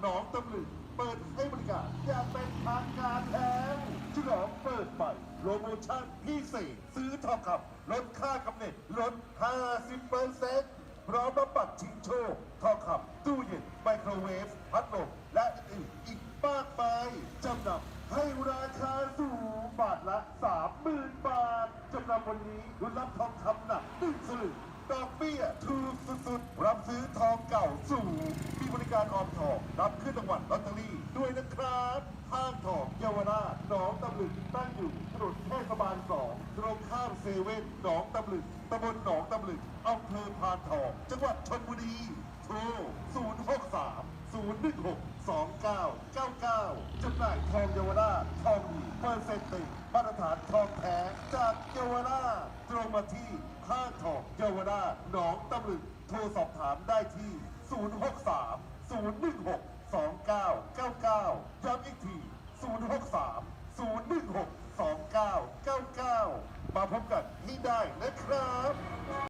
หนองตำลึงเปิดให้บริการอย่างเป็นทางการแล้วฉลองเปิดใหม่โปรโมชั่นพิเศษซื้อทองคำลดค่ากำเนิดลด 50%พร้อมรับบัตรชิงโชคทองคำตู้เย็นไมโครเวฟพัดลมและอื่นอีกมากมายจำนำให้ราคาสูงบาทละ 30,000 บาทจำนำวันนี้รุ่นรับทองคำหนัก1 การออมทองรับขึ้นรางวัลลอตเตอรี่ด้วยนะครับห้างทองเยาวราชหนองตำลึงตั้งอยู่ถนนเทศบาลสองตรงข้ามเซเว่นหนองตำลึงตำบลหนองตำลึงอำเภอพานทอง จังหวัดชลบุรีโทร063 016 2999จำหน่ายทองเยาวราชทองดีเปอร์เซ็นต์ติมาตรฐานทองแท้จากเยาวราชตรงมาที่ห้างทองเยาวราชหนองตำลึงโทรสอบถามได้ที่ 063 0162999 ย้ำอีกที 063 0162999 มาพบกันที่ได้นะครับ